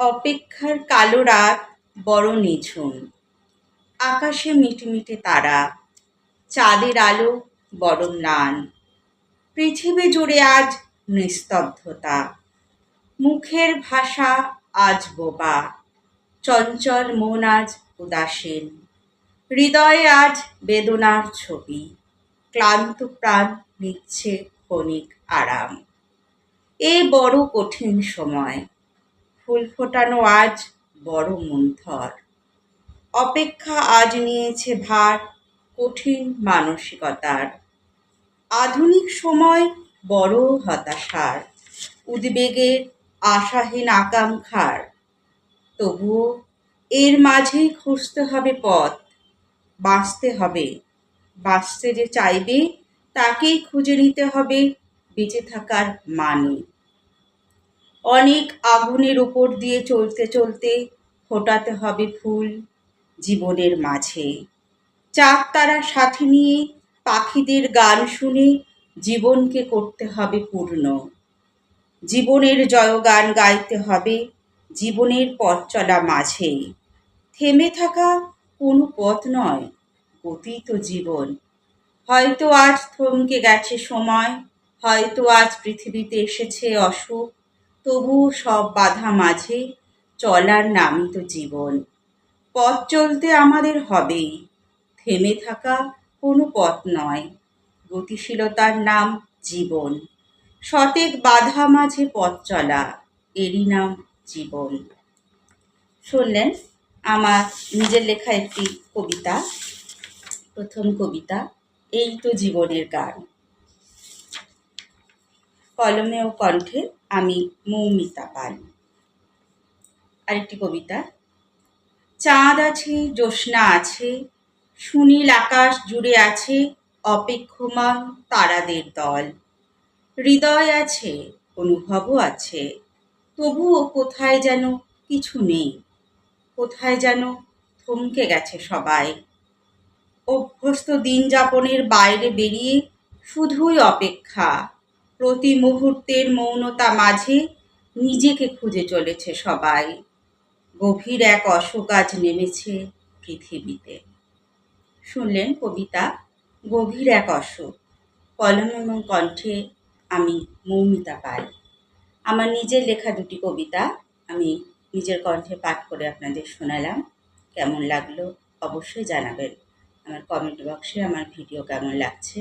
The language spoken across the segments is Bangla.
অপেক্ষার কালো রাত বড় নিঝুম। আকাশে মিটমিটে তারা, চাঁদের আলো বড় ম্লান। পৃথিবী জুড়ে আজ নিস্তব্ধতা। মুখের ভাষা আজ বোবা। চঞ্চল মন আজ উদাসীন। হৃদয়ে আজ বেদনার ছবি। ক্লান্ত প্রাণ নিচ্ছে ক্ষণিক আরাম। এ বড় কঠিন সময় ফুল ফোটানো আজ বড় মন্থর। অপেক্ষা আজ নিয়েছে ভার কঠিন মানসিকতার। আধুনিক সময় বড় হতাশার। উদ্বেগের আশাহীন আকাঙ্ক্ষার। তবুও এর মাঝেই খুঁজতে হবে পথ, বাঁচতে হবে। বাঁচতে যে চাইবে, তাকেই খুঁজে নিতে হবে বেঁচে থাকার মানে। অনেক আগুনের উপর দিয়ে চলতে চলতে ফোটাতে হবে ফুল জীবনের মাঝে। চাঁদ তারা সাথে নিয়ে পাখিদের গান শুনে জীবনকে করতে হবে পূর্ণ। জীবনের জয়গান গাইতে হবে জীবনের পথ চলা মাঝেই থেমে থাকা কোনো পথ নয় গতি তো জীবন। হয়তো আজ থমকে গেছে সময়, হয়তো আজ পৃথিবীতে এসেছে অসুখ তবুও সব বাধা মাঝে চলার নামই তো জীবন। পথ চলতে আমাদের হবেই থেমে থাকা কোনো পথ নয়, গতিশীলতার নাম জীবন। শতেক বাধা মাঝে পথ চলা, এরই নাম জীবন। শুনলেন আমার নিজের লেখা একটি কবিতা, প্রথম কবিতা, এই তো জীবনের গান। কলমে ও কণ্ঠে, আমি মৌমিতা পাল। আরেকটি কবিতা। চাঁদ আছে, জ্যোৎস্না আছে, সুনীল আকাশ জুড়ে আছে অপেক্ষমান তারাদের দল। হৃদয় আছে, অনুভবও আছে, তবুও কোথায় যেন কিছু নেই, কোথায় যেন থমকে গেছে সবাই। অভ্যস্ত দিন যাপনের বাইরে বেরিয়ে শুধুই অপেক্ষা প্রতি মুহূর্তের মৌনতা মাঝে নিজেকে খুঁজে চলেছে সবাই। গভীর এক অশোক আজ নেমেছে পৃথিবীতে। শুনলেন কবিতা, গভীর এক অশোক। কলম এবং কণ্ঠে আমি মৌমিতা পাই আমার নিজের লেখা দুটি কবিতা আমি নিজের কণ্ঠে পাঠ করে আপনাদের শোনালাম। কেমন লাগল অবশ্যই জানাবেন। আমার কমেন্ট বক্সে আমার ভিডিও কেমন লাগছে,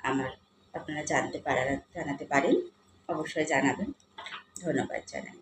আমার আপনারা জানতে পারা জানাতে পারেন। অবশ্যই জানাবেন। ধন্যবাদ জানাই।